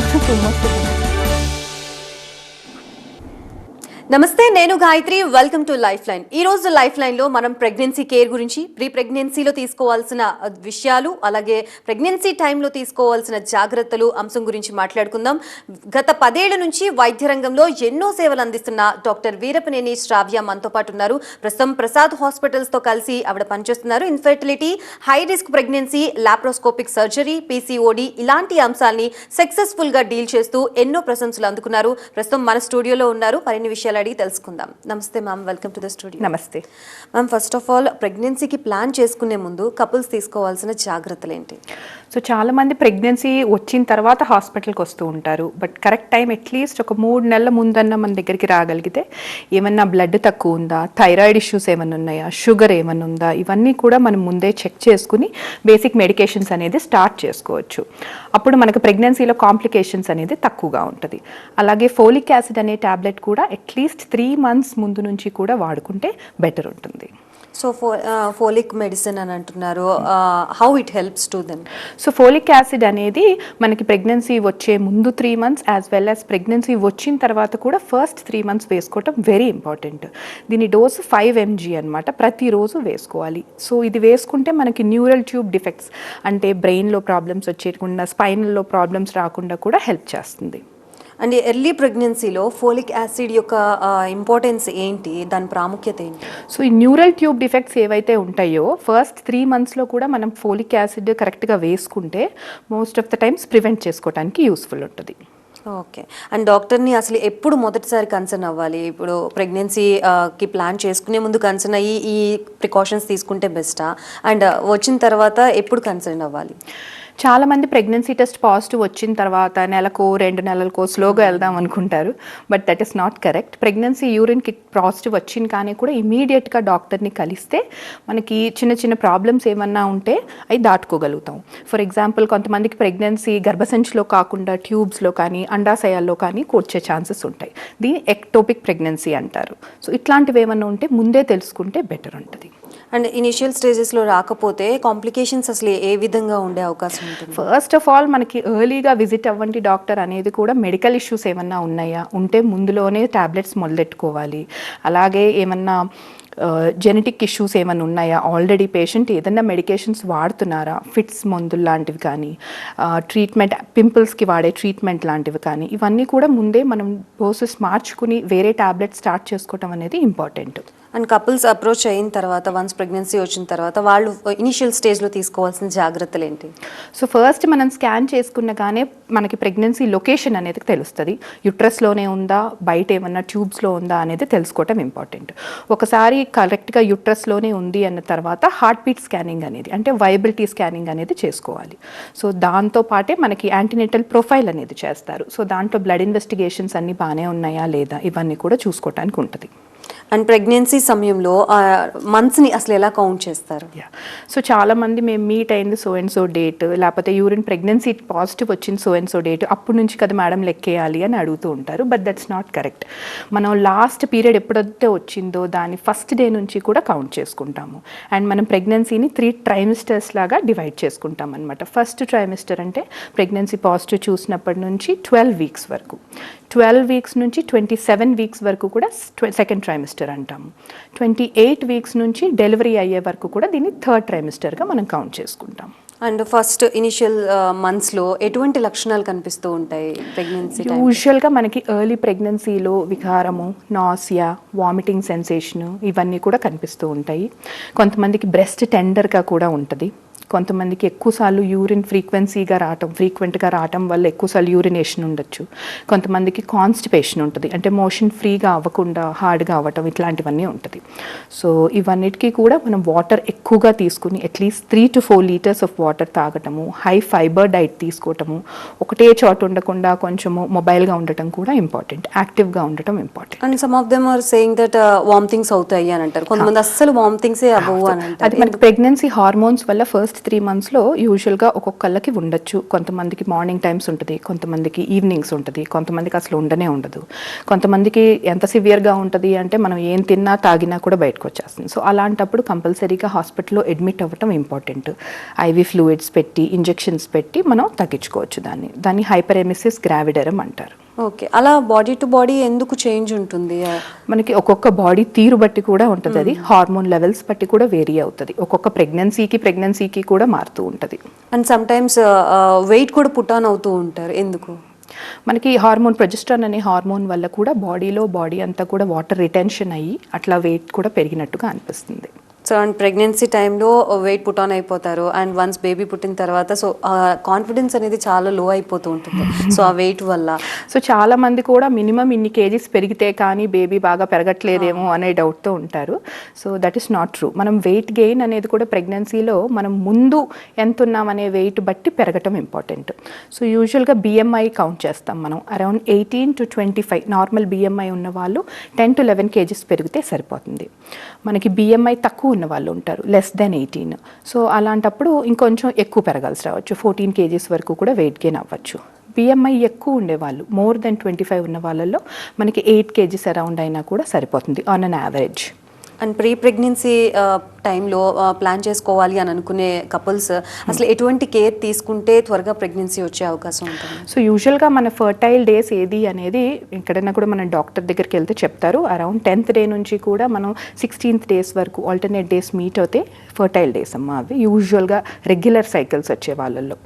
なと思ってます నమస్తే నేను Gayatri. Welcome to life line ఈ రోజు లైఫ్ లైన్లో మనం ప్రెగ్నెన్సీ కేర్ గురించి ప్రీ ప్రెగ్నెన్సీలో తీసుకోవాల్సిన విషయాలు అలాగే ప్రెగ్నెన్సీ టైంలో తీసుకోవాల్సిన జాగ్రత్తలు అంశం గురించి మాట్లాడుకుందాం. గత పదేళ్ళ నుంచి వైద్య రంగంలో ఎన్నో సేవలు అందిస్తున్న డాక్టర్ వీరపనేని శ్రావ్య మనతో పాటు ఉన్నారు. ప్రస్తుతం ప్రసాద్ హాస్పిటల్స్తో కలిసి ఆవిడ పనిచేస్తున్నారు. Infertility high risk pregnancy laparoscopic surgery PCOD ఇలాంటి అంశాల్ని సక్సెస్ఫుల్గా డీల్ చేస్తూ ఎన్నో ప్రశంసలు అందుకున్నారు. ప్రస్తుతం మన స్టూడియోలో ఉన్నారు. మరిన్ని విషయాలు అడిగి తెలుసుకుందాం. నమస్తే ma'am welcome to the studio నమస్తే. మ్యామ్ ఫస్ట్ ఆఫ్ ఆల్ ప్రెగ్నెన్సీకి ప్లాన్ చేసుకునే ముందు కపుల్స్ తీసుకోవాల్సిన జాగ్రత్తలు ఏంటి? సో చాలా మంది ప్రెగ్నెన్సీ వచ్చిన తర్వాత హాస్పిటల్కి వస్తూ ఉంటారు. బట్ కరెక్ట్ టైం అట్లీస్ట్ ఒక మూడు నెలల ముందన్న మన దగ్గరికి రాగలిగితే ఏమన్నా బ్లడ్ తక్కువ ఉందా? థైరాయిడ్ ఇష్యూస్ ఏమైనా ఉన్నాయా? షుగర్ ఏమైనా ఉందా? ఇవన్నీ కూడా మనం ముందే చెక్ చేసుకుని బేసిక్ మెడికేషన్స్ అనేది స్టార్ట్ చేసుకోవచ్చు. అప్పుడు మనకు ప్రెగ్నెన్సీలో కాంప్లికేషన్స్ అనేది తక్కువగా ఉంటుంది. అలాగే ఫోలిక్ యాసిడ్ అనే టాబ్లెట్ కూడా అట్లీస్ట్ త్రీ మంత్స్ ముందు నుంచి కూడా వాడుకుంటే బెటర్ ఉంటుంది. సో ఫో ఫోలిక్ మెడిసిన్ అని అంటున్నారు. How it helps to them so folic acid అనేది మనకి ప్రెగ్నెన్సీ వచ్చే ముందు three months as well as pregnancy వచ్చిన తర్వాత కూడా ఫస్ట్ త్రీ మంత్స్ వేసుకోవటం వెరీ ఇంపార్టెంట్ దీని డోసు ఫైవ్ ఎంజీ అనమాట ప్రతిరోజు వేసుకోవాలి. సో ఇది వేసుకుంటే మనకి న్యూరల్ ట్యూబ్ డిఫెక్ట్స్ అంటే బ్రెయిన్లో ప్రాబ్లమ్స్ వచ్చేయకుండా స్పైనల్లో ప్రాబ్లమ్స్ రాకుండా కూడా హెల్ప్ చేస్తుంది. అండ్ ఎర్లీ ప్రెగ్నెన్సీలో ఫోలిక్ యాసిడ్ యొక్క ఇంపార్టెన్స్ ఏంటి? దాని ప్రాముఖ్యత ఏంటి? సో ఈ న్యూరల్ ట్యూబ్ డిఫెక్ట్స్ ఏవైతే ఉంటాయో ఫస్ట్ త్రీ మంత్స్లో కూడా మనం ఫోలిక్ యాసిడ్ కరెక్ట్గా వేసుకుంటే most of the times prevent చేసుకోవడానికి యూస్ఫుల్ ఉంటుంది. ఓకే. అండ్ డాక్టర్ని అసలు ఎప్పుడు మొదటిసారి కన్సర్న్ అవ్వాలి? ఇప్పుడు ప్రెగ్నెన్సీ కి ప్లాన్ చేసుకునే ముందు కన్సర్న్ అయ్యి ఈ ప్రికాషన్స్ తీసుకుంటే బెస్టా? అండ్ వచ్చిన తర్వాత ఎప్పుడు కన్సర్న్ అవ్వాలి? చాలా మంది ప్రెగ్నెన్సీ టెస్ట్ పాజిటివ్ వచ్చిన తర్వాత నెలకో రెండు నెలలకో స్లోగా వెళ్దాం అనుకుంటారు. But that is not correct pregnancy urine kit positive వచ్చిన కానీ కూడా ఇమీడియట్గా డాక్టర్ని కలిస్తే మనకి చిన్న చిన్న ప్రాబ్లమ్స్ ఏమన్నా ఉంటే అవి దాటుకోగలుగుతాం. ఫర్ ఎగ్జాంపుల్ కొంతమందికి ప్రెగ్నెన్సీ గర్భసంచిలో కాకుండా ట్యూబ్స్లో కానీ అండాశయాల్లో కానీ కూర్చే ఛాన్సెస్ ఉంటాయి. దీని ఎక్టోపిక్ ప్రెగ్నెన్సీ అంటారు. సో ఇట్లాంటివి ఏమన్నా ఉంటే ముందే తెలుసుకుంటే బెటర్ ఉంటుంది. అండ్ ఇనిషియల్ స్టేజెస్లో రాకపోతే కాంప్లికేషన్స్ అసలు ఏ విధంగా ఉండే అవకాశం ఉంటుంది? ఫస్ట్ ఆఫ్ ఆల్ మనకి ఎర్లీగా విజిట్ అవ్వండి డాక్టర్ అనేది కూడా మెడికల్ ఇష్యూస్ ఏమన్నా ఉన్నాయా? ఉంటే ముందులోనే ట్యాబ్లెట్స్ మొదలెట్టుకోవాలి అలాగే ఏమన్నా జెనెటిక్ ఇష్యూస్ ఏమైనా ఉన్నాయా? ఆల్రెడీ పేషెంట్ ఏదైనా మెడికేషన్స్ వాడుతున్నారా? ఫిట్స్ మందులు లాంటివి కానీ ట్రీట్మెంట్ పింపుల్స్కి వాడే ట్రీట్మెంట్ లాంటివి కానీ ఇవన్నీ కూడా ముందే మనం డోసెస్ మార్చుకుని వేరే ట్యాబ్లెట్ స్టార్ట్ చేసుకోవటం అనేది ఇంపార్టెంట్ అండ్ కపుల్స్ అప్రోచ్ అయిన తర్వాత వన్స్ ప్రెగ్నెన్సీ వచ్చిన తర్వాత వాళ్ళు ఇనిషియల్ స్టేజ్లో తీసుకోవాల్సిన జాగ్రత్తలు ఏంటి? సో ఫస్ట్ మనం స్కాన్ చేసుకున్నగానే మనకి ప్రెగ్నెన్సీ లొకేషన్ అనేది తెలుస్తుంది. యుట్రస్లోనే ఉందా? బయట ఏమన్నా ట్యూబ్స్లో ఉందా? అనేది తెలుసుకోవటం ఇంపార్టెంట్ ఒకసారి కరెక్ట్గా యుట్రస్లోనే ఉంది అన్న తర్వాత హార్ట్ బీట్ స్కానింగ్ అనేది అంటే వైబిలిటీ స్కానింగ్ అనేది చేసుకోవాలి. సో దాంతో పాటే మనకి యాంటీనేటల్ ప్రొఫైల్ అనేది చేస్తారు. సో దాంట్లో బ్లడ్ ఇన్వెస్టిగేషన్స్ అన్నీ బాగానే ఉన్నాయా లేదా? ఇవన్నీ కూడా చూసుకోవటానికి ఉంటుంది. అండ్ ప్రెగ్నెన్సీ సమయంలో మంత్స్ని అసలు ఎలా కౌంట్ చేస్తారు? సో చాలా మంది మేము మీట్ అయింది సో అండ్ సో డేట్ లేకపోతే యూరిన్ ప్రెగ్నెన్సీ పాజిటివ్ వచ్చింది సో అండ్ సో డేట్ అప్పటి నుంచి కదా మేడం లెక్కేయాలి అని అడుగుతూ ఉంటారు బట్ దట్స్ నాట్ కరెక్ట్ మనం లాస్ట్ పీరియడ్ ఎప్పుడైతే వచ్చిందో దాని ఫస్ట్ డే నుంచి కూడా కౌంట్ చేసుకుంటాము. అండ్ మనం ప్రెగ్నెన్సీని త్రీ ట్రైమిస్టర్స్ లాగా డివైడ్ చేసుకుంటాం అనమాట ఫస్ట్ ట్రైమిస్టర్ అంటే ప్రెగ్నెన్సీ పాజిటివ్ చూసినప్పటి నుంచి ట్వెల్వ్ వీక్స్ వరకు. ట్వెల్వ్ వీక్స్ నుంచి ట్వంటీ సెవెన్ వీక్స్ వరకు కూడా సెకండ్ ట్రైమిస్టర్ అంటాము ట్వంటీ ఎయిట్ వీక్స్ నుంచి డెలివరీ అయ్యే వరకు కూడా దీన్ని థర్డ్ ట్రైమిస్టర్గా మనం కౌంట్ చేసుకుంటాం. అండ్ ఫస్ట్ ఇనిషియల్ మంత్స్లో ఎటువంటి లక్షణాలు కనిపిస్తూ ఉంటాయి ప్రెగ్నెన్సీ యూజువల్గా మనకి ఎర్లీ ప్రెగ్నెన్సీలో వికారము నాసియా వామిటింగ్ సెన్సేషను ఇవన్నీ కూడా కనిపిస్తూ ఉంటాయి. కొంతమందికి బ్రెస్ట్ టెండర్గా కూడా ఉంటుంది. కొంతమందికి ఎక్కువసార్లు యూరిన్ ఫ్రీక్వెన్సీగా రావటం ఫ్రీక్వెంట్గా రావటం వల్ల ఎక్కువసార్లు యూరినేషన్ ఉండొచ్చు. కొంతమందికి కాన్స్టిపేషన్ ఉంటుంది. అంటే మోషన్ ఫ్రీగా అవ్వకుండా హార్డ్గా అవ్వటం ఇట్లాంటివన్నీ ఉంటుంది. సో ఇవన్నిటికీ కూడా మనం వాటర్ ఎక్కువగా తీసుకుని at least three to four litres of water తాగటము high fibre diet తీసుకోవటము ఒకటే చోట ఉండకుండా కొంచెము మొబైల్గా ఉండటం కూడా ఇంపార్టెంట్ యాక్టివ్గా ఉండటం important and some of them are saying that vomitings అవుతాయి అని అంటారు. కొంతమంది అస్సలు వామిటింగ్సే అవ్వవు అని అది మనకి ప్రెగ్నెన్సీ హార్మోన్స్ వల్ల ఫస్ట్ ఫస్ట్ త్రీ మంత్స్లో యూజువల్గా ఒక్కొక్కళ్ళకి ఉండొచ్చు. కొంతమందికి మార్నింగ్ టైమ్స్ ఉంటుంది కొంతమందికి ఈవినింగ్స్ ఉంటుంది కొంతమందికి అసలు ఉండనే ఉండదు. కొంతమందికి ఎంత సివియర్గా ఉంటుంది అంటే మనం ఏం తిన్నా తాగినా కూడా బయటకు వచ్చేస్తుంది. సో అలాంటప్పుడు కంపల్సరీగా హాస్పిటల్లో అడ్మిట్ అవ్వటం ఇంపార్టెంట్ ఐవి ఫ్లూయిడ్స్ పెట్టి ఇంజెక్షన్స్ పెట్టి మనం తగ్గించుకోవచ్చు దాన్ని. దాన్ని హైపరెమిసిస్ గ్రావిడరం అంటారు. ఓకే. అలా బాడీ టు బాడీ ఎందుకు చేంజ్ ఉంటుంది? మనకి ఒక్కొక్క బాడీ తీరు బట్టి కూడా ఉంటుంది. అది హార్మోన్ లెవెల్స్ బట్టి కూడా వేరీ అవుతుంది. ఒక్కొక్క ప్రెగ్నెన్సీకి ప్రెగ్నెన్సీకి కూడా మారుతూ ఉంటుంది. అండ్ సమ్ టైమ్స్ వెయిట్ కూడా పుట్ ఆన్ అవుతూ ఉంటారు. ఎందుకు? మనకి హార్మోన్ ప్రొజెస్ట్రాన్ అనే హార్మోన్ వల్ల కూడా బాడీలో బాడీ అంతా కూడా వాటర్ రిటెన్షన్ అయ్యి అట్లా వెయిట్ కూడా పెరిగినట్టుగా అనిపిస్తుంది. సో అండ్ ప్రెగ్నెన్సీ టైంలో వెయిట్ పుట్ ఆన్ అయిపోతారు. అండ్ వన్స్ బేబీ పుట్టిన తర్వాత సో కాన్ఫిడెన్స్ అనేది చాలా లో అయిపోతూ ఉంటుంది. సో ఆ వెయిట్ వల్ల. సో చాలా మంది కూడా మినిమం ఇన్ని కేజీస్ పెరిగితే కానీ బేబీ బాగా పెరగట్లేదేమో అనే డౌట్తో ఉంటారు. So that is not true మనం వెయిట్ గెయిన్ అనేది కూడా ప్రెగ్నెన్సీలో మనం ముందు ఎంత ఉన్నామనే వెయిట్ బట్టి పెరగటం ఇంపార్టెంట్. సో యూజువల్గా బిఎంఐ కౌంట్ చేస్తాం మనం. Around eighteen to twenty five normal BMI ఉన్న వాళ్ళు టెన్ టు లెవెన్ కేజీస్ పెరిగితే సరిపోతుంది. మనకి బిఎంఐ తక్కువ ఉన్న వాళ్ళు ఉంటారు లెస్ దెన్ ఎయిటీన్ సో అలాంటప్పుడు ఇంకొంచెం ఎక్కువ పెరగాల్సి రావచ్చు. ఫోర్టీన్ కేజీస్ వరకు కూడా వెయిట్ గెయిన్ అవ్వచ్చు. బిఎంఐ ఎక్కువ ఉండేవాళ్ళు. మోర్ దెన్ ట్వంటీ ఫైవ్ ఉన్న వాళ్ళల్లో మనకి ఎయిట్ కేజీస్ అరౌండ్ అయినా కూడా సరిపోతుంది on an average and pre pregnancy టైంలో ప్లాన్ చేసుకోవాలి అని అనుకునే కపుల్స్ అసలు ఎటువంటి కేర్ తీసుకుంటే త్వరగా ప్రెగ్నెన్సీ వచ్చే అవకాశం ఉంటుంది? సో యూజువల్గా మన ఫర్టైల్ డేస్ ఏది అనేది ఎక్కడైనా కూడా మన డాక్టర్ దగ్గరికి వెళ్తే చెప్తారు. అరౌండ్ టెన్త్ డే నుంచి కూడా మనం సిక్స్టీన్త్ డేస్ వరకు ఆల్టర్నేట్ డేస్ మీట్ అవుతే ఫర్టైల్ డేస్ అమ్మ అవి. యూజువల్గా రెగ్యులర్ సైకిల్స్ వచ్చే వాళ్ళల్లో.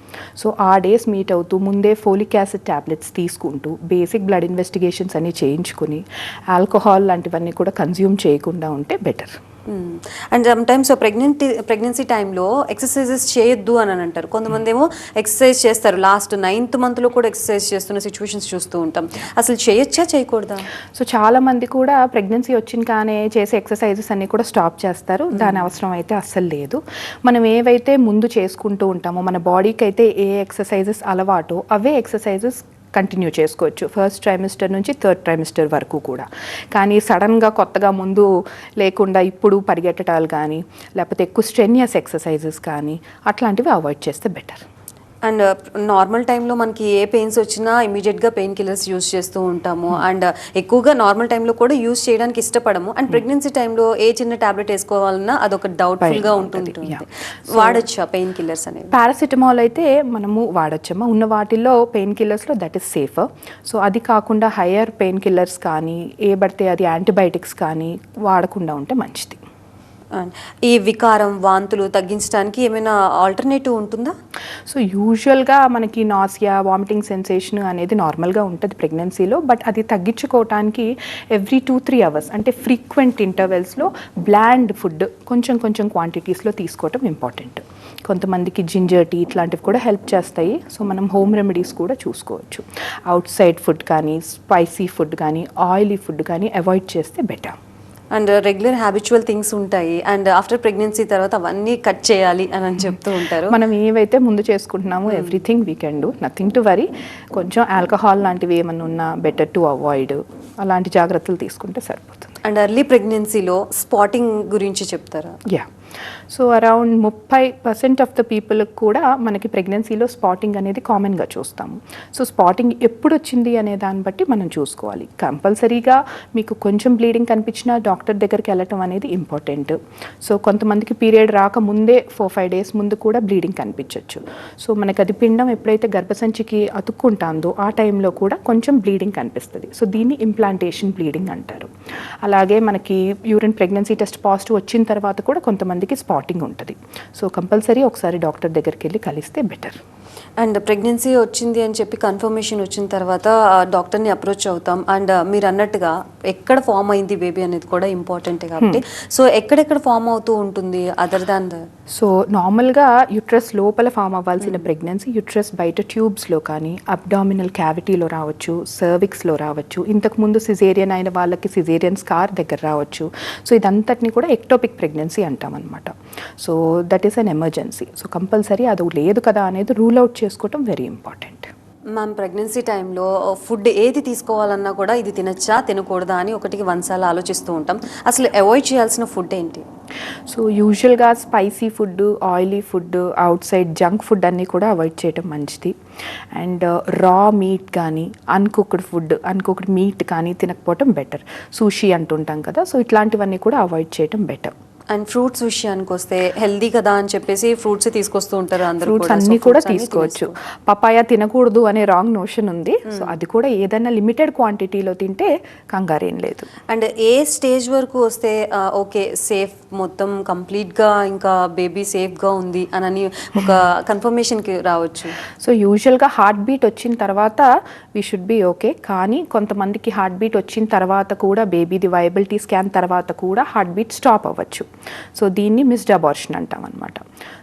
సో ఆ డేస్ మీట్ అవుతూ ముందే ఫోలిక్ యాసిడ్ ట్యాబ్లెట్స్ తీసుకుంటూ బేసిక్ బ్లడ్ ఇన్వెస్టిగేషన్స్ అన్ని చేయించుకుని ఆల్కహాల్ లాంటివన్నీ కూడా కన్జ్యూమ్ చేయకుండా ఉంటే better and sometimes pregnant pregnancy టైంలో ఎక్సర్సైజెస్ చేయొద్దు అని అంటారు. కొంతమంది ఏమో ఎక్సర్సైజ్ చేస్తారు. లాస్ట్ నైన్త్ మంత్లో కూడా ఎక్సర్సైజ్ చేస్తున్న సిచ్యువేషన్స్ చూస్తూ ఉంటాం. అసలు చేయొచ్చా చేయకూడదా? సో చాలా మంది కూడా ప్రెగ్నెన్సీ వచ్చిన కానీ చేసే ఎక్సర్సైజెస్ అన్ని కూడా స్టాప్ చేస్తారు. దాని అవసరం అయితే అస్సలు లేదు. మనం ఏవైతే ముందు చేసుకుంటూ ఉంటామో మన బాడీకి అయితే ఏ ఎక్సర్సైజెస్ అలవాటో అవే ఎక్సర్సైజెస్ కంటిన్యూ చేసుకోవచ్చు. ఫస్ట్ ట్రైమిస్టర్ నుంచి థర్డ్ ట్రైమిస్టర్ వరకు కూడా. కానీ సడన్గా కొత్తగా ముందు లేకుండా ఇప్పుడు పరిగెట్టడాలు కానీ లేకపోతే ఎక్కువ స్ట్రెన్యస్ ఎక్సర్సైజెస్ కానీ అట్లాంటివి అవాయిడ్ చేస్తే బెటర్ అండ్ నార్మల్ టైంలో మనకి ఏ పెయిన్స్ వచ్చినా ఇమీడియట్గా పెయిన్ కిల్లర్స్ యూస్ చేస్తూ ఉంటాము. అండ్ ఎక్కువగా నార్మల్ టైంలో కూడా యూస్ చేయడానికి ఇష్టపడము. అండ్ ప్రెగ్నెన్సీ టైంలో ఏ చిన్న టాబ్లెట్ వేసుకోవాలన్నా అదొక డౌట్ఫుల్గా ఉంటుంటుంది. Yeah. వాడచ్చా పెయిన్ కిల్లర్స్ అనేవి? పారాసిటమాల్ అయితే మనము వాడచ్చమ్మా. ఉన్న వాటిల్లో పెయిన్ కిల్లర్స్లో దట్ ఈస్ సేఫర్ సో అది కాకుండా హయ్యర్ పెయిన్ కిల్లర్స్ కానీ ఏ పడితే అది యాంటీబయాటిక్స్ కానీ వాడకుండా ఉంటే మంచిది. ఈ వికారం వాంతులు తగ్గించడానికి ఏమైనా ఆల్టర్నేటివ్ ఉంటుందా? సో యూజువల్గా మనకి నాసియా వామిటింగ్ సెన్సేషన్ అనేది నార్మల్గా ఉంటుంది ప్రెగ్నెన్సీలో బట్ అది తగ్గించుకోవటానికి ఎవ్రీ టూ త్రీ అవర్స్ అంటే ఫ్రీక్వెంట్ ఇంటర్వెల్స్లో బ్లాండ్ ఫుడ్ కొంచెం కొంచెం క్వాంటిటీస్లో తీసుకోవటం ఇంపార్టెంట్ కొంతమందికి జింజర్ టీ ఇట్లాంటివి కూడా హెల్ప్ చేస్తాయి. సో మనం హోమ్ రెమెడీస్ కూడా చూసుకోవచ్చు. అవుట్ సైడ్ ఫుడ్ కానీ స్పైసీ ఫుడ్ కానీ ఆయిలీ ఫుడ్ కానీ అవాయిడ్ చేస్తే better and regular habitual things ఉంటాయి. అండ్ ఆఫ్టర్ ప్రెగ్నెన్సీ తర్వాత అవన్నీ కట్ చేయాలి అని అని చెప్తూ ఉంటారు. మనం ఏవైతే ముందు చేసుకుంటున్నామో everything we can do. Nothing to worry. కొంచెం ఆల్కహాల్ లాంటివి ఏమన్నా ఉన్నా బెటర్ టు అవాయిడ్. అలాంటి జాగ్రత్తలు తీసుకుంటే సరిపోతుంది. అండ్ ఎర్లీ ప్రెగ్నెన్సీలో స్పాటింగ్ గురించి చెప్తారా? యా సో అరౌండ్ ముప్పై పర్సెంట్ ఆఫ్ ద పీపుల్ కూడా మనకి ప్రెగ్నెన్సీలో స్పాటింగ్ అనేది కామన్గా చూస్తాము. సో స్పాటింగ్ ఎప్పుడు వచ్చింది అనే దాన్ని బట్టి మనం చూసుకోవాలి. కంపల్సరీగా మీకు కొంచెం బ్లీడింగ్ కనిపించినా డాక్టర్ దగ్గరికి వెళ్ళటం అనేది ఇంపార్టెంట్ సో కొంతమందికి పీరియడ్ రాక ముందే ఫోర్ ఫైవ్ డేస్ ముందు కూడా బ్లీడింగ్ కనిపించవచ్చు సో మనకి అది పిండం ఎప్పుడైతే గర్భసంచికి అతుక్కుంటాందో ఆ టైంలో కూడా కొంచెం బ్లీడింగ్ కనిపిస్తుంది. సో దీన్ని ఇంప్లాంటేషన్ బ్లీడింగ్ అంటారు. అలాగే మనకి యూరిన్ ప్రెగ్నెన్సీ టెస్ట్ పాజిటివ్ వచ్చిన తర్వాత కూడా కొంతమంది కొంతమందికి స్పాటింగ్ ఉంటుంది. సో కంపల్సరీ ఒకసారి డాక్టర్ దగ్గరికి వెళ్ళి కలిస్తే బెటర్ అండ్ ప్రెగ్నెన్సీ వచ్చింది అని చెప్పి కన్ఫర్మేషన్ వచ్చిన తర్వాత డాక్టర్ని అప్రోచ్ అవుతాం. అండ్ మీరు అన్నట్టుగా ఎక్కడ ఫామ్ అయింది బేబీ అనేది కూడా ఇంపార్టెంట్ కాబట్టి. సో ఎక్కడెక్కడ ఫామ్ అవుతూ ఉంటుంది అదర్ దాన్ ద సో నార్మల్గా యుట్రస్ లోపల ఫామ్ అవ్వాల్సిన ప్రెగ్నెన్సీ యుట్రస్ బయట ట్యూబ్స్లో కానీ అబ్డామినల్ క్యావిటీలో రావచ్చు సర్విక్స్లో రావచ్చు ఇంతకుముందు సిజేరియన్ అయిన వాళ్ళకి సిజేరియన్ స్కార్ దగ్గర రావచ్చు. సో ఇదంతటిని కూడా ఎక్టోపిక్ ప్రెగ్నెన్సీ అంటాం అనమాట so that is an emergency so compulsory అది లేదు కదా అనేది రూల్ అవుట్ చేసుకోవటం వెరీ ఇంపార్టెంట్ మ్యామ్ ప్రెగ్నెన్సీ టైంలో ఫుడ్ ఏది తీసుకోవాలన్నా కూడా ఇది తినచ్చా తినకూడదా అని ఒకటికి వందసార్లు ఆలోచిస్తూ ఉంటాం. అసలు అవాయిడ్ చేయాల్సిన ఫుడ్ ఏంటి? సో యూజువల్గా spicy food oily food outside junk food అన్నీ కూడా అవాయిడ్ చేయడం మంచిది. అండ్ రా మీట్ కానీ అన్కుక్డ్ ఫుడ్ అన్కుక్డ్ మీట్ కానీ తినకపోవటం బెటర్ సూషి అంటుంటాం కదా సో ఇట్లాంటివన్నీ కూడా అవాయిడ్ చేయడం బెటర్ అండ్ ఫ్రూట్స్ విషయానికి వస్తే హెల్దీ కదా అని చెప్పేసి ఫ్రూట్స్ తీసుకొస్తూ ఉంటారు అందరూ ఫ్రూట్స్ అన్నీ కూడా తీసుకోవచ్చు. పపాయ తినకూడదు అనే రాంగ్ నోషన్ ఉంది. సో అది కూడా ఏదైనా లిమిటెడ్ క్వాంటిటీలో తింటే కంగారేం లేదు. అండ్ ఏ స్టేజ్ వరకు వస్తే ఓకే సేఫ్ మొత్తం కంప్లీట్గా ఇంకా బేబీ సేఫ్గా ఉంది అని ఒక కన్ఫర్మేషన్కి రావచ్చు. సో యూజువల్గా హార్ట్ బీట్ వచ్చిన తర్వాత వీ షుడ్ బి ఓకే కానీ కొంతమందికి హార్ట్ బీట్ వచ్చిన తర్వాత కూడా బేబీది వయబిలిటీ స్కాన్ తర్వాత కూడా హార్ట్ బీట్ స్టాప్ అవ్వచ్చు. సో దీన్ని మిస్డ్ అబార్షన్ అంటాం అనమాట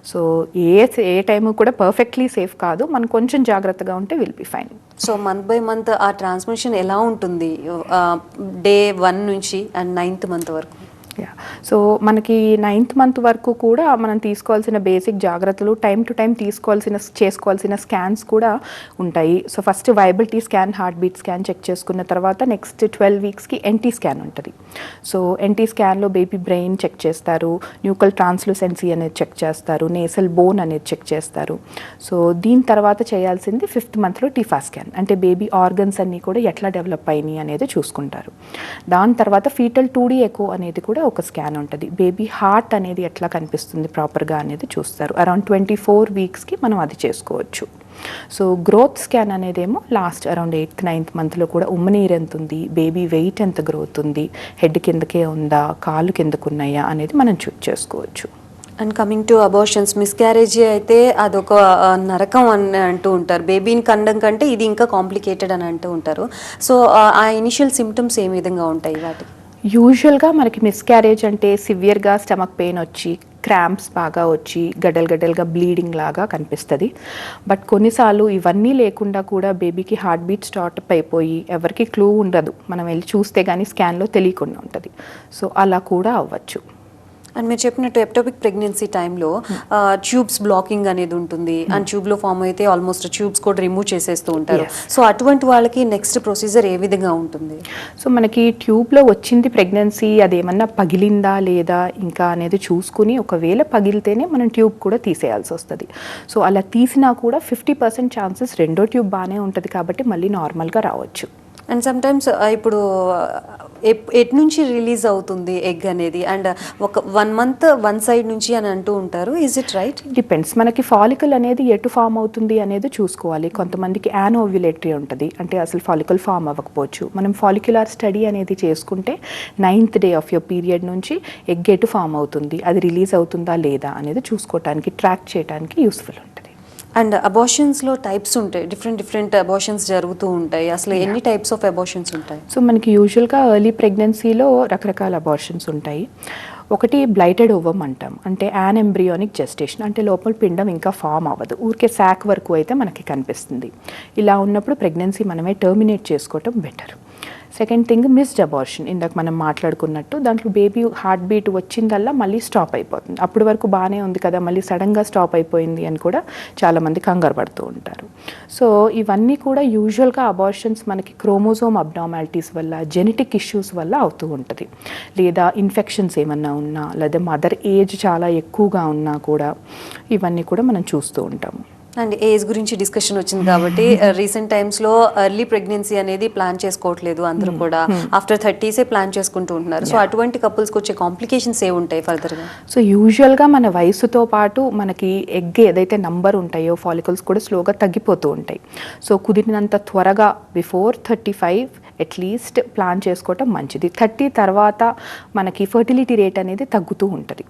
సో ఏ ఏ టైం కూడా పర్ఫెక్ట్లీ సేఫ్ కాదు. మనం కొంచెం జాగ్రత్తగా ఉంటే will be fine so month by month ఆ ట్రాన్స్మిషన్ ఎలా ఉంటుంది? డే వన్ నుంచి అండ్ నైన్త్ మంత్ వరకు? యా సో మనకి నైన్త్ మంత్ వరకు కూడా మనం తీసుకోవాల్సిన బేసిక్ జాగ్రత్తలు టైం టు టైం తీసుకోవాల్సిన చేసుకోవాల్సిన స్కాన్స్ కూడా ఉంటాయి. So first viability scan heart beat scan check చేసుకున్న తర్వాత నెక్స్ట్ ట్వెల్వ్ వీక్స్కి ఎన్టీ స్కాన్ ఉంటుంది. సో ఎన్టీ స్కాన్లో బేబీ బ్రెయిన్ చెక్ చేస్తారు న్యూకల్ ట్రాన్స్లూసెన్సీ అనేది చెక్ చేస్తారు నేసల్ బోన్ అనేది చెక్ చేస్తారు. సో దీని తర్వాత చేయాల్సింది ఫిఫ్త్ మంత్లో టీఫా స్కాన్ అంటే బేబీ ఆర్గన్స్ అన్నీ కూడా ఎట్లా డెవలప్ అయినాయి అనేది చూసుకుంటారు. దాని తర్వాత ఫీటల్ టూ డీ ఎకో అనేది కూడా ఒక స్కాన్ ఉంటుంది. బేబీ హార్ట్ అనేది ఎట్లా కనిపిస్తుంది ప్రాపర్గా అనేది చూస్తారు. అరౌండ్ ట్వంటీ ఫోర్ వీక్స్కి మనం అది చేసుకోవచ్చు. సో గ్రోత్ స్కాన్ అనేదేమో లాస్ట్ అరౌండ్ ఎయిత్ నైన్త్ మంత్లో కూడా ఉమ్మనీరు ఎంత ఉంది బేబీ వెయిట్ ఎంత గ్రోత్ ఉంది హెడ్ కిందకే ఉందా కాళ్ళు కిందకు ఉన్నాయా అనేది మనం చూస్ చేసుకోవచ్చు. And coming to abortions miscarriage అయితే అదొక నరకం అని అంటూ ఉంటారు. బేబీని కండం కంటే ఇది ఇంకా కాంప్లికేటెడ్ అని అంటూ ఉంటారు. సో ఆ ఇనిషియల్ సిమ్టమ్స్ ఏ విధంగా ఉంటాయి వాటికి యూజువల్గా మనకి మిస్క్యారేజ్ అంటే సివియర్గా స్టమక్ పెయిన్ వచ్చి క్రాంప్స్ బాగా వచ్చి గడ్డలు గడ్డలుగా బ్లీడింగ్ లాగా కనిపిస్తుంది. బట్ కొన్నిసార్లు ఇవన్నీ లేకుండా కూడా బేబీకి హార్ట్ బీట్ స్టార్ట్ అయిపోయి ఎవరికి క్లూ ఉండదు. మనం వెళ్ళి చూస్తే కానీ స్కాన్లో తెలియకుండా ఉంటుంది. సో అలా కూడా అవ్వచ్చు. అండ్ మీరు చెప్పినట్టు ఎప్టోపిక్ ప్రెగ్నెన్సీ టైంలో ట్యూబ్స్ బ్లాకింగ్ అనేది ఉంటుంది. అండ్ ట్యూబ్లో ఫామ్ అయితే ఆల్మోస్ట్ ట్యూబ్స్ కూడా రిమూవ్ చేసేస్తూ ఉంటారు. సో అటువంటి వాళ్ళకి నెక్స్ట్ ప్రొసీజర్ ఏ విధంగా ఉంటుంది? సో మనకి ట్యూబ్లో వచ్చింది ప్రెగ్నెన్సీ అదేమన్నా పగిలిందా లేదా ఇంకా అనేది చూసుకుని ఒకవేళ పగిలితేనే మనం ట్యూబ్ కూడా తీసేయాల్సి వస్తుంది. సో అలా తీసినా కూడా ఫిఫ్టీ పర్సెంట్ ఛాన్సెస్ రెండో ట్యూబ్ బాగానే ఉంటుంది కాబట్టి మళ్ళీ నార్మల్గా రావచ్చు. అండ్ సమ్టైమ్స్ uh, ఇప్పుడు uh, ఎప్- ఎట్ నుంచి రిలీజ్ అవుతుంది ఎగ్ అనేది? అండ్ ఒక వన్ మంత్ వన్ సైడ్ నుంచి అని అంటూ ఉంటారు. ఈజ్ ఇట్ రైట్ డిపెండ్స్ మనకి ఫాలికల్ అనేది ఎటు ఫామ్ అవుతుంది అనేది చూసుకోవాలి. కొంతమందికి యానోవ్యులేటరీ ఉంటుంది. అంటే అసలు ఫాలికల్ ఫామ్ అవ్వకపోవచ్చు. మనం ఫాలిక్యులర్ స్టడీ అనేది చేసుకుంటే ninth day of your period నుంచి ఎగ్ ఎటు ఫామ్ అవుతుంది? అది రిలీజ్ అవుతుందా లేదా అనేది చూసుకోవటానికి ట్రాక్ చేయడానికి యూస్ఫుల్ ఉంటుంది. అండ్ అబార్షన్స్లో టైప్స్ ఉంటాయి. డిఫరెంట్ డిఫరెంట్ అబార్షన్స్ జరుగుతూ ఉంటాయి. అసలు ఎన్ని టైప్స్ ఆఫ్ అబార్షన్స్ ఉంటాయి? సో మనకి యూజువల్గా ఎర్లీ ప్రెగ్నెన్సీలో రకరకాల అబార్షన్స్ ఉంటాయి. ఒకటి బ్లైటెడ్ ఓవమ్ అంటాం. అంటే యాన్ ఎంబ్రియోనిక్ జెస్టేషన్ అంటే లోపల పిండం ఇంకా ఫామ్ అవ్వదు. ఊరికే శాక్ వరకు అయితే మనకి కనిపిస్తుంది. ఇలా ఉన్నప్పుడు ప్రెగ్నెన్సీ మనమే టర్మినేట్ చేసుకోవటం better second thing missed abortion ఇందాక మనం మాట్లాడుకున్నట్టు దాంట్లో బేబీ హార్ట్ బీట్ వచ్చిందల్లా మళ్ళీ స్టాప్ అయిపోతుంది. అప్పటి వరకు బాగానే ఉంది కదా మళ్ళీ సడన్గా స్టాప్ అయిపోయింది అని కూడా చాలామంది కంగారు పడుతూ ఉంటారు. సో ఇవన్నీ కూడా యూజువల్గా అబార్షన్స్ మనకి క్రోమోజోమ్ అబ్నార్మాలిటీస్ వల్ల జెనెటిక్ ఇష్యూస్ వల్ల అవుతూ ఉంటుంది. లేదా ఇన్ఫెక్షన్స్ ఏమన్నా ఉన్నా లేదా మదర్ ఏజ్ చాలా ఎక్కువగా ఉన్నా కూడా ఇవన్నీ కూడా మనం చూస్తూ ఉంటాము. అండ్ ఏజ్ గురించి డిస్కషన్ వచ్చింది కాబట్టి రీసెంట్ టైమ్స్లో ఎర్లీ ప్రెగ్నెన్సీ అనేది ప్లాన్ చేసుకోవట్లేదు అందరూ కూడా. ఆఫ్టర్ థర్టీసే ప్లాన్ చేసుకుంటూ ఉంటున్నారు. సో అటువంటి కపుల్స్కి వచ్చే కాంప్లికేషన్స్ ఏ ఉంటాయి ఫర్దర్గా? సో యూజువల్గా మన వయసుతో పాటు మనకి ఎగ్ ఏదైతే నంబర్ ఉంటాయో ఫాలికల్స్ కూడా స్లోగా తగ్గిపోతూ ఉంటాయి. సో కుదిరినంత త్వరగా before thirty five at least plan చేసుకోవటం మంచిది. థర్టీ తర్వాత మనకి ఫర్టిలిటీ రేట్ అనేది తగ్గుతూ ఉంటుంది.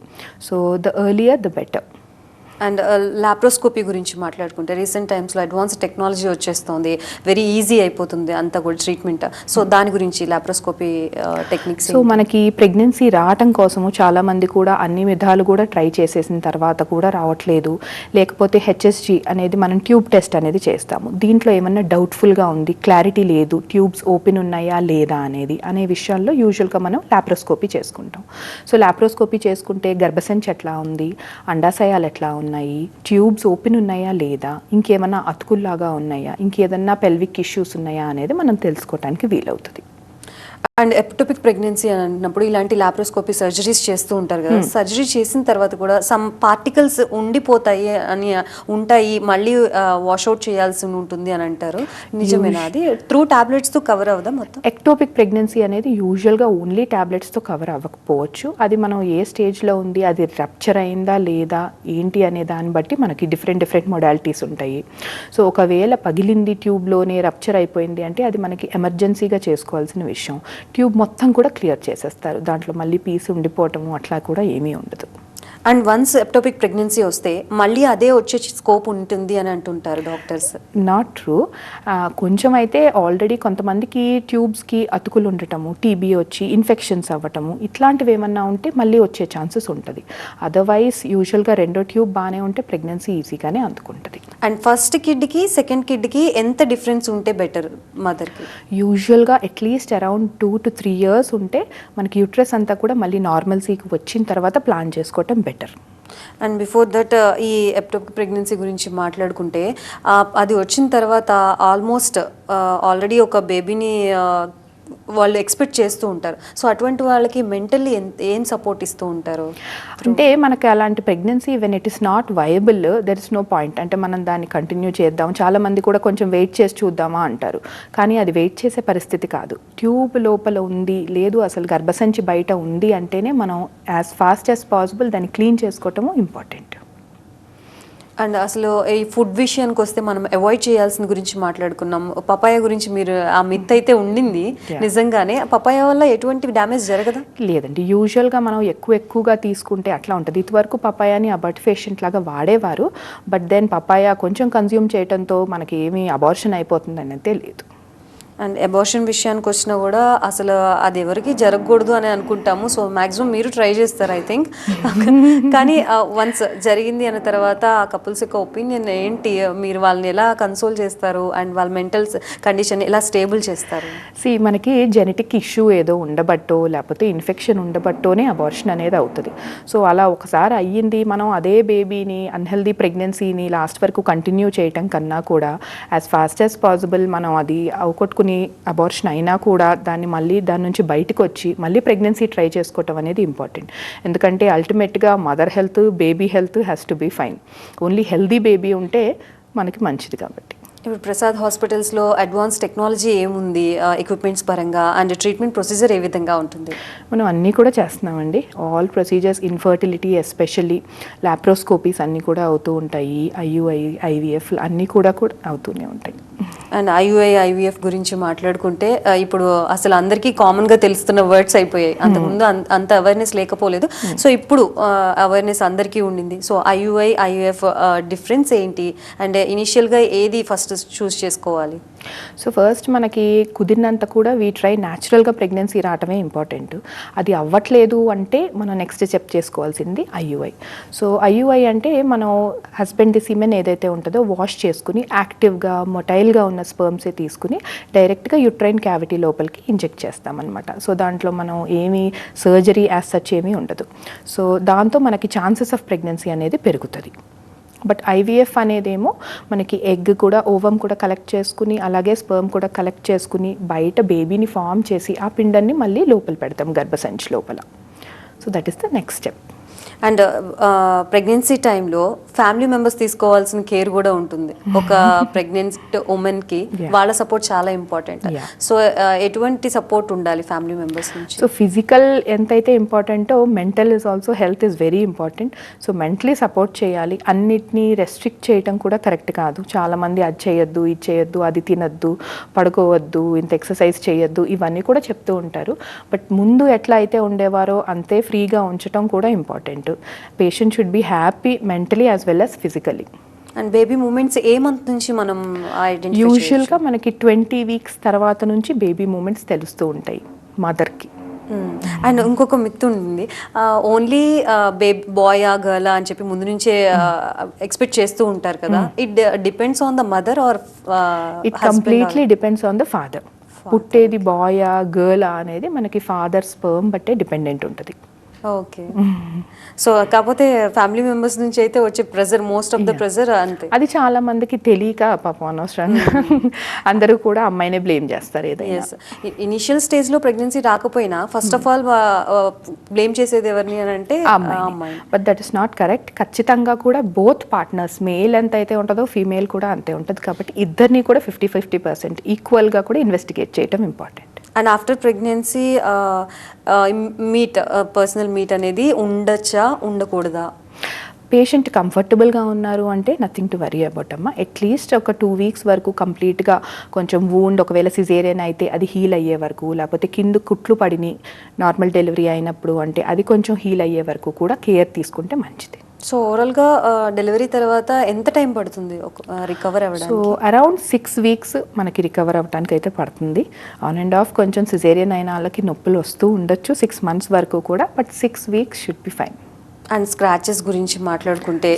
So the earlier the better and laparoscopy గురించి మాట్లాడుకుంటే రీసెంట్ టైమ్స్లో అడ్వాన్స్ టెక్నాలజీ వచ్చేస్తుంది. వెరీ ఈజీ అయిపోతుంది అంతా కూడా ట్రీట్మెంట్. సో దాని గురించి లాప్రోస్కోపీ టెక్నిక్స్ సో మనకి ప్రెగ్నెన్సీ రావటం కోసము చాలా మంది కూడా అన్ని విధాలు కూడా ట్రై చేసేసిన తర్వాత కూడా రావట్లేదు. లేకపోతే హెచ్ఎస్జి అనేది మనం ట్యూబ్ టెస్ట్ అనేది చేస్తాము. దీంట్లో ఏమన్నా డౌట్ఫుల్గా ఉంది క్లారిటీ లేదు ట్యూబ్స్ ఓపెన్ ఉన్నాయా లేదా అనేది అనే విషయాల్లో యూజువల్గా మనం లాప్రోస్కోపీ చేసుకుంటాం. సో లాప్రోస్కోపీ చేసుకుంటే గర్భసంచి ఎట్లా ఉంది అండాశయాలు ఎట్లా ఉన్నాయి ఉన్నాయి? ట్యూబ్స్ ఓపెన్ ఉన్నాయా లేదా? ఇంకేమైనా అతుకుల్లాగా ఉన్నాయా? ఇంకేదన్నా పెల్విక్ ఇష్యూస్ ఉన్నాయా అనేది మనం తెలుసుకోవడానికి వీలవుతుంది. అండ్ ఎప్టోపిక్ ప్రెగ్నెన్సీ అని అన్నప్పుడు ఇలాంటి లాప్రోస్కోపీ సర్జరీస్ చేస్తూ ఉంటారు కదా. సర్జరీ చేసిన తర్వాత కూడా సమ్ పార్టికల్స్ ఉండిపోతాయి అని ఉంటాయి. మళ్ళీ వాషౌట్ చేయాల్సి ఉంటుంది అని అంటారు. నిజమేనా అది? త్రూ టాబ్లెట్స్తో కవర్ అవుదా మొత్తం? ఎక్టోపిక్ ప్రెగ్నెన్సీ అనేది యూజువల్గా ఓన్లీ ట్యాబ్లెట్స్తో కవర్ అవ్వకపోవచ్చు. అది మనం ఏ స్టేజ్లో ఉంది? అది రప్చర్ అయిందా లేదా? ఏంటి అనే దాన్ని బట్టి మనకి డిఫరెంట్ డిఫరెంట్ మొడాలిటీస్ ఉంటాయి. సో ఒకవేళ పగిలింది ట్యూబ్లోనే రప్చర్ అయిపోయింది అంటే అది మనకి ఎమర్జెన్సీగా చేసుకోవాల్సిన విషయం. ట్యూబ్ మొత్తం కూడా క్లియర్ చేసేస్తారు. దాంట్లో మళ్ళీ పీస్ ఉండిపోవటము అట్లా కూడా ఏమీ ఉండదు. అండ్ వన్స్ ఎప్టోపిక్ ప్రెగ్నెన్సీ వస్తే మళ్ళీ అదే వచ్చే స్కోప్ ఉంటుంది అని అంటుంటారు డాక్టర్స్. నాట్ ట్రూ కొంచెం అయితే ఆల్రెడీ కొంతమందికి ట్యూబ్స్కి అతుకులు ఉండటము టీబీ వచ్చి ఇన్ఫెక్షన్స్ అవ్వటము ఇట్లాంటివి ఏమన్నా ఉంటే మళ్ళీ వచ్చే ఛాన్సెస్ ఉంటుంది. అదర్వైజ్ యూజువల్గా రెండో ట్యూబ్ బాగానే ఉంటే ప్రెగ్నెన్సీ ఈజీగానే అందుకుంటుంది. అండ్ ఫస్ట్ కిడ్కి సెకండ్ కిడ్కి ఎంత డిఫరెన్స్ ఉంటే బెటర్ మదర్కి? యూజువల్గా at least around two to three years ఉంటే మనకి యూట్రస్ అంతా కూడా మళ్ళీ నార్మల్సీకి వచ్చిన తర్వాత ప్లాన్ చేసుకోవటం బెటర్ అండ్ బిఫోర్ దట్ ఈ ఎప్టోపిక్ ప్రెగ్నెన్సీ గురించి మాట్లాడుకుంటే అది వచ్చిన తర్వాత ఆల్మోస్ట్ ఆల్రెడీ uh, ఒక బేబీని వాళ్ళు ఎక్స్పెక్ట్ చేస్తూ ఉంటారు. సో అటువంటి వాళ్ళకి మెంటల్లీ ఏం సపోర్ట్ ఇస్తూ ఉంటారు? అంటే మనకి అలాంటి pregnancy when it is not viable there is no point అంటే మనం దాన్ని కంటిన్యూ చేద్దాం. చాలా మంది కూడా కొంచెం వెయిట్ చేసి చూద్దామా అంటారు. కానీ అది వెయిట్ చేసే పరిస్థితి కాదు. ట్యూబ్ లోపల ఉంది లేదు అసలు గర్భసంచి బయట ఉంది అంటేనే మనం యాజ్ ఫాస్ట్ యాజ్ పాసిబుల్ దాన్ని క్లీన్ చేసుకోవటము ఇంపార్టెంట్ అండ్ అసలు ఈ ఫుడ్ విషయానికి వస్తే మనం అవాయిడ్ చేయాల్సిన గురించి మాట్లాడుకున్నాం. పపాయ గురించి మీరు ఆ మిత్ అయితే ఉండింది. నిజంగానే. పపాయ వల్ల ఎటువంటి డ్యామేజ్ జరగదా? లేదండి. యూజువల్గా మనం ఎక్కువ ఎక్కువగా తీసుకుంటే అట్లా ఉంటుంది. ఇదివరకు పపాయాని అబర్ట్ పేషెంట్ లాగా వాడేవారు. బట్ దెన్ పపాయ కొంచెం కన్జ్యూమ్ చేయడంతో మనకి ఏమీ అబార్షన్ అయిపోతుంది అనేది లేదు. అండ్ అబార్షన్ విషయానికి వచ్చినా కూడా అసలు అది ఎవరికి జరగకూడదు అని అనుకుంటాము. సో మాక్సిమం మీరు ట్రై చేస్తారు ఐ థింక్ కానీ వన్స్ జరిగింది అన్న తర్వాత ఆ కపుల్స్ యొక్క ఒపీనియన్ ఏంటి? మీరు వాళ్ళని ఎలా కన్సోల్ చేస్తారు? అండ్ వాళ్ళ మెంటల్ కండిషన్ ఎలా స్టేబుల్ చేస్తారు? సి మనకి జెనెటిక్ ఇష్యూ ఏదో ఉండబట్టో లేకపోతే ఇన్ఫెక్షన్ ఉండబట్టోనే అబార్షన్ అనేది అవుతుంది. సో అలా ఒకసారి అయ్యింది మనం అదే బేబీని అన్హెల్దీ ప్రెగ్నెన్సీని లాస్ట్ వరకు కంటిన్యూ చేయటం కన్నా కూడా యాజ్ ఫాస్ట్ యాజ్ పాసిబుల్ మనం అది అవకొట్టుకుని అబార్షన్ అయినా కూడా దాన్ని మళ్ళీ దాని నుంచి బయటకు వచ్చి మళ్ళీ ప్రెగ్నెన్సీ ట్రై చేసుకోవటం అనేది ఇంపార్టెంట్ ఎందుకంటే అల్టిమేట్గా mother health baby health has to be fine only healthy baby ఉంటే మనకి మంచిది కాబట్టి. ఇప్పుడు ప్రసాద్ హాస్పిటల్స్లో అడ్వాన్స్ టెక్నాలజీ ఏముంది ఎక్విప్మెంట్స్ పరంగా అండ్ ట్రీట్మెంట్ ప్రొసీజర్ ఏ విధంగా ఉంటుంది? మనం అన్నీ కూడా చేస్తున్నామండి. All procedures infertility especially laparoscopies అన్నీ కూడా అవుతూ ఉంటాయి. ఐయుఐ ఐవీఎఫ్ అన్నీ కూడా కూడా అవుతూనే ఉంటాయి. అండ్ ఐయుఐ ఐవీఎఫ్ గురించి మాట్లాడుకుంటే ఇప్పుడు అసలు అందరికీ కామన్గా తెలుస్తున్న వర్డ్స్ అయిపోయాయి. అంతకుముందు అన్- అంత అవేర్నెస్ లేకపోలేదు. సో ఇప్పుడు అవేర్నెస్ అందరికీ ఉండింది. సో ఐయుఐ ఐయుఎఫ్ డిఫరెన్స్ ఏంటి? అండ్ ఇనిషియల్గా ఏది ఫస్ట్ చూస్ చేసుకోవాలి. సో ఫస్ట్ మనకి కుదిరినంత కూడా వీ ట్రై న్యాచురల్గా ప్రెగ్నెన్సీ రావటమే ఇంపార్టెంట్ అది అవ్వట్లేదు అంటే మనం నెక్స్ట్ స్టెప్ చేసుకోవాల్సింది ఐయుఐ సో ఐయుఐ అంటే మనం హస్బెండ్ సిమెన్ ఏదైతే ఉంటుందో వాష్ చేసుకుని యాక్టివ్గా మొటైల్గా ఉన్న స్పర్మ్సే తీసుకుని డైరెక్ట్గా యుట్రైన్ క్యావిటీ లోపలికి ఇంజెక్ట్ చేస్తామన్నమాట. సో దాంట్లో మనం ఏమీ సర్జరీ యాజ్ సచ్ ఏమీ ఉండదు. సో దాంతో మనకి ఛాన్సెస్ ఆఫ్ ప్రెగ్నెన్సీ అనేది పెరుగుతుంది. బట్ ఐవీఎఫ్ అనేదేమో మనకి ఎగ్ కూడా ఓవం కూడా కలెక్ట్ చేసుకుని అలాగే స్పర్మ్ కూడా కలెక్ట్ చేసుకుని బయట బేబీని ఫామ్ చేసి ఆ పిండాన్ని మళ్ళీ లోపల పెడతాం గర్భసంచి లోపల. So that is the next step and pregnancy టైంలో ఫ్యామిలీ మెంబర్స్ తీసుకోవాల్సిన కేర్ కూడా ఉంటుంది. ఒక ప్రెగ్నెంట్ ఉమెన్కి Yeah. వాళ్ళ సపోర్ట్ చాలా ఇంపార్టెంట్. సో ఎటువంటి సపోర్ట్ ఉండాలి ఫ్యామిలీ మెంబర్స్ నుంచి? సో ఫిజికల్ ఎంతైతే ఇంపార్టెంటో mental is also health is very important so mentally support చేయాలి. అన్నిటినీ రెస్ట్రిక్ట్ చేయటం కూడా కరెక్ట్ కాదు. చాలామంది అది చేయొద్దు ఇది చేయొద్దు అది తినొద్దు పడుకోవద్దు ఇంత ఎక్సర్సైజ్ చేయొద్దు ఇవన్నీ కూడా చెప్తూ ఉంటారు. బట్ ముందు ఎట్లా అయితే ఉండేవారో అంతే ఫ్రీగా ఉంచడం కూడా important patient should be happy mentally as well as physically and baby movements A month నుంచి మనం యూజువల్గా మనకి ట్వంటీ వీక్స్ తర్వాత నుంచి బేబీ మూమెంట్స్ తెలుస్తూ ఉంటాయి మదర్కి అండ్ ఇంకొక మిత్ ఉంది ఓన్లీ బేబీ బాయ్ ఆ గర్ల్ అని చెప్పి ముందు నుంచే ఎక్స్పెక్ట్ చేస్తూ ఉంటారు కదా. It depends on the mother or it completely depends on the father పుట్టేది బాయా గర్లా అనేది మనకి ఫాదర్ స్పర్మ్ బట్టే డిపెండెంట్ ఉంటుంది. ఓకే. సో కాకపోతే ఫ్యామిలీ మెంబర్స్ నుంచి అయితే వచ్చే pressure most of the pressure అంతే. అది చాలా మందికి తెలియక పాపం అనవసరం. అందరూ కూడా అమ్మాయినే బ్లేమ్ చేస్తారు ఏదైనా. ఇనిషియల్ స్టేజ్లో ప్రెగ్నెన్సీ రాకపోయినా ఫస్ట్ ఆఫ్ ఆల్ బ్లేమ్ చేసేది ఎవరిని అని అంటే అమ్మాయి but that is not correct ఖచ్చితంగా కూడా బోత్ పార్ట్నర్స్ మేల్ ఎంత అయితే ఉంటుందో ఫీమేల్ కూడా అంతే ఉంటుంది. కాబట్టి ఇద్దరిని కూడా ఫిఫ్టీ ఫిఫ్టీ పర్సెంట్ ఈక్వల్గా కూడా ఇన్వెస్టిగేట్ చేయటం important and after pregnancy meet personal meet అనేది ఉండొచ్చా? ఉండకూడదా? పేషెంట్ కంఫర్టబుల్గా ఉన్నారు అంటే నథింగ్ టు వరీ అబౌట్ అమ్మ. అట్లీస్ట్ ఒక టూ వీక్స్ వరకు కంప్లీట్గా కొంచెం వూండ్ ఒకవేళ సిజేరియన్ అయితే అది హీల్ అయ్యే వరకు లేకపోతే కింద కుట్లు పడిని నార్మల్ డెలివరీ అయినప్పుడు అంటే అది కొంచెం హీల్ అయ్యే వరకు కూడా కేర్ తీసుకుంటే మంచిది. సో ఓవరాల్గా డెలివరీ తర్వాత ఎంత టైం పడుతుంది recover so around six weeks మనకి రికవర్ అవ్వడానికి అయితే పడుతుంది. ఆన్ అండ్ ఆఫ్ కొంచెం సిజేరియన్ అయిన వాళ్ళకి నొప్పులు వస్తూ ఉండొచ్చు. సిక్స్ మంత్స్ వరకు కూడా but six weeks should be fine. And scratches గురించి మాట్లాడుకుంటే.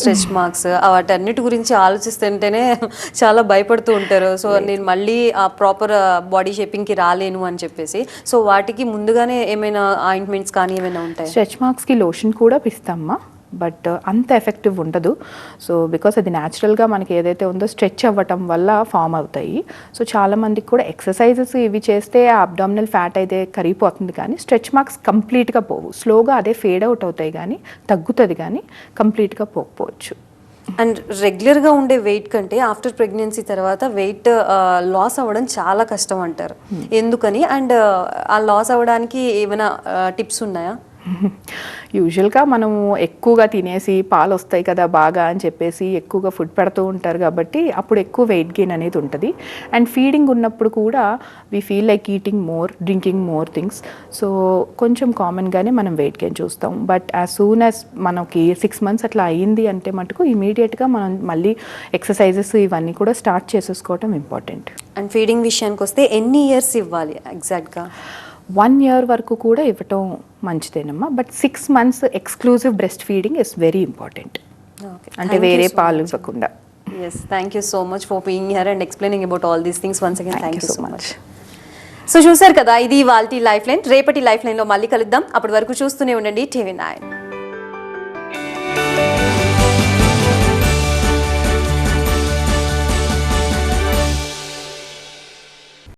స్ట్రెచ్ మార్క్స్ వాటన్నిటి గురించి ఆలోచిస్తుంటేనే చాలా భయపడుతూ ఉంటారు. సో నేను మళ్ళీ ఆ ప్రాపర్ బాడీ షేపింగ్కి రాలేను అని చెప్పేసి. సో వాటికి ముందుగానే ఏమైనా ఆయింట్మెంట్స్ కానీ ఏమైనా ఉంటాయి? స్ట్రెచ్ మార్క్స్కి లోషన్ కూడా ఇస్తామ్మా బట్ అంత ఎఫెక్టివ్ ఉండదు. సో బికాస్ అది న్యాచురల్గా మనకి ఏదైతే ఉందో స్ట్రెచ్ అవ్వటం వల్ల ఫామ్ అవుతాయి. సో చాలా మందికి కూడా ఎక్సర్సైజెస్ ఇవి చేస్తే ఆ అబ్డామినల్ ఫ్యాట్ అయితే కరిగిపోతుంది కానీ స్ట్రెచ్ మార్క్స్ కంప్లీట్గా పోవు. స్లోగా అదే ఫేడ్ అవుట్ అవుతాయి కానీ తగ్గుతుంది కానీ కంప్లీట్గా పోకపోవచ్చు. అండ్ రెగ్యులర్గా ఉండే వెయిట్ కంటే ఆఫ్టర్ ప్రెగ్నెన్సీ తర్వాత వెయిట్ లాస్ అవ్వడం చాలా కష్టం అంటారు. ఎందుకని? అండ్ ఆ లాస్ అవ్వడానికి ఏమైనా టిప్స్ ఉన్నాయా? యూజువల్గా మనము ఎక్కువగా తినేసి పాలు వస్తాయి కదా బాగా అని చెప్పేసి ఎక్కువగా ఫుడ్ పెడుతూ ఉంటారు కాబట్టి అప్పుడు ఎక్కువ వెయిట్ గెయిన్ అనేది ఉంటుంది. అండ్ ఫీడింగ్ ఉన్నప్పుడు కూడా we feel like eating more drinking more things. So కొంచెం కామన్గానే మనం వెయిట్ గెయిన్ చూస్తాం. బట్ యాజ్ సూన్ యాజ్ మనకి సిక్స్ మంత్స్ అట్లా అయ్యింది అంటే మటుకు ఇమీడియట్గా మనం మళ్ళీ ఎక్సర్సైజెస్ ఇవన్నీ కూడా స్టార్ట్ చేసేసుకోవటం ఇంపార్టెంట్. అండ్ ఫీడింగ్ విషయానికి వస్తే ఎన్ని ఇయర్స్ ఇవ్వాలి ఎగ్జాక్ట్గా? వన్ ఇయర్ వరకు కూడా ఇవ్వటం మంచిదేనమ్మా. But six months exclusive breast feeding is very important అంటే వేరే పాలు ఇవ్వకుండా. Yes thank you so much for being here and explaining about all these things once again thank you so much so చూసారు కదా ఇది వాళ్ళ లైఫ్ లైన్ రేపటి life లైన్లో మళ్ళీ కలుద్దాం. అప్పటి వరకు చూస్తూనే ఉండండి. TV nine